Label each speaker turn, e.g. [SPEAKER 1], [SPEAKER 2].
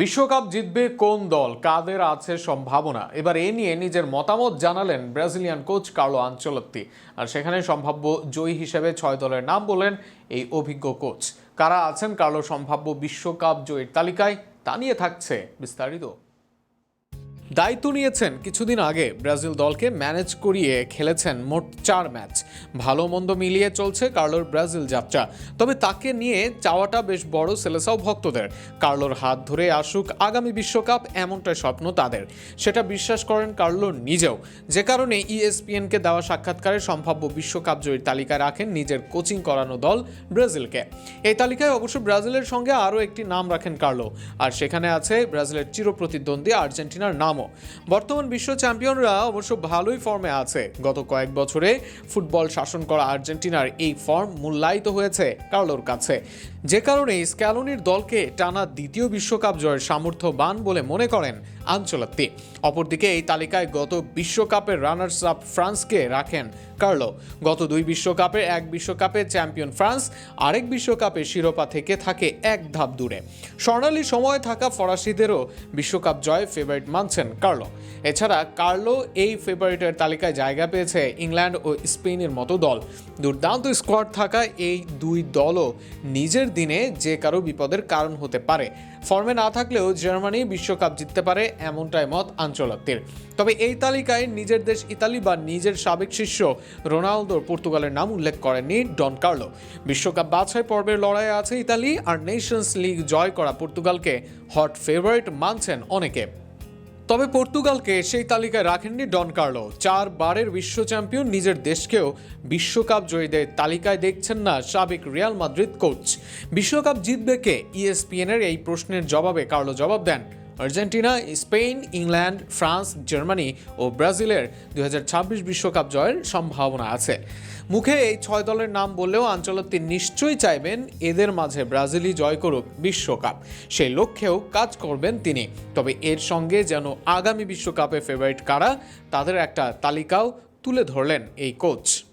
[SPEAKER 1] বিশ্বকাপ জিতবে কোন দল? কাদের আছে সম্ভাবনা? এবার এ নিয়ে নিজের মতামত জানালেন ব্রাজিলিয়ান কোচ কার্লো আঞ্চলত্তি আর সেখানে সম্ভাব্য জয়ী হিসেবে ছয় দলের নাম বলেন এই অভিজ্ঞ কোচ। কারা আছেন কার্লো সম্ভাব্য বিশ্বকাপ জয়ীর তালিকায়? তা নিয়ে থাকছে বিস্তারিত। দায়িত্ব নিয়েছেন কিছুদিন আগে ব্রাজিল দলকে ম্যানেজ করিয়ে খেলেছেন মোট চার ম্যাচ। ভালো মন্দ মিলিয়ে চলছে কার্লোর ব্রাজিল যাত্রা। তবে তাকে নিয়ে চাওয়াটা বেশ বড় সেলেসাও ভক্তদের। কার্লোর হাত ধরে আসুক আগামী বিশ্বকাপ এমনটাই স্বপ্ন তাদের। সেটা বিশ্বাস করেন কার্লো নিজেও। যে কারণে ইএসপিএনকে দেওয়া সাক্ষাৎকারে সম্ভাব্য বিশ্বকাপ জয়ীর তালিকায় রাখেন নিজের কোচিং করানো দল ব্রাজিলকে। এই তালিকায় অবশ্য ব্রাজিলের সঙ্গে আরও একটি নাম রাখেন কার্লো। আর সেখানে আছে ব্রাজিলের চিরপ্রতিদ্বন্দ্বী আর্জেন্টিনার নামও। বর্তমান বিশ্ব চ্যাম্পিয়নরা অবশ্য ভালোই ফর্মে আছে। গত কয়েক বছরে ফুটবল শাসন করা আর্জেন্টিনার এই ফর্ম মূল্যায়িত হয়েছে কার্লোর কাছে। যে কারণে স্ক্যালোনির দলকে টানা দ্বিতীয় বিশ্বকাপ জয়ের সামর্থ্যবান বলে মনে করেন আঞ্চলাত্তি। অপরদিকে এই তালিকায় গত বিশ্বকাপের রানার্স আপ ফ্রান্সকে রাখেন কার্লো। গত দুই বিশ্বকাপে এক বিশ্বকাপে চ্যাম্পিয়ন ফ্রান্স, আরেক বিশ্বকাপে শিরোপা থেকে থাকে এক ধাপ দূরে। স্বর্ণালী সময় থাকা ফরাসিদেরও বিশ্বকাপ জয় ফেভারিট মানছেন কার্লো। এছাড়া কার্লো এই ফেভারিটের তালিকায় জায়গা পেয়েছে ইংল্যান্ড ও স্পেনের মতো দল। দুর্দান্ত স্কোয়াড থাকা এই দুই দলও নিজের দিনে যে কারও বিপদের কারণ হতে পারে। ফর্মে না থাকলেও জার্মানি বিশ্বকাপ জিততে পারে এমনটাই মত আঞ্চলাত্তির তবে এই তালিকায় নিজের দেশ ইতালি বা নিজের সাবেক শিষ্য রোনালদোর পর্তুগালের নাম উল্লেখ করেননি ডন কার্লো। বিশ্বকাপ বাছাই পর্বের লড়াইয়ে আছে ইতালি আর নেশনস লিগ জয় করা পর্তুগালকে হট ফেভারিট মানছেন অনেকে। তবে পর্তুগালকে সেই তালিকায় রাখেননি ডন কার্লো। চার বারের বিশ্ব চ্যাম্পিয়ন নিজের দেশকেও বিশ্বকাপ জয়ীদের তালিকায় দেখছেন না সাবেক রিয়াল মাদ্রিদ কোচ। বিশ্বকাপ জিতবে কে? ইএসপিএনের এই প্রশ্নের জবাবে কার্লো জবাব দেন Argentina, Spain, England, France, Germany ও ব্রাজিলের দুই বিশ্বকাপ জয়ের সম্ভাবনা আছে। মুখে এই ছয় দলের নাম বললেও আঞ্চলত্তি নিশ্চয়ই চাইবেন এদের মাঝে ব্রাজিলই জয় করুক বিশ্বকাপ। সেই লক্ষ্যেও কাজ করবেন তিনি। তবে এর সঙ্গে যেন আগামী বিশ্বকাপে ফেভারিট কারা, তাদের একটা তালিকাও তুলে ধরলেন এই কোচ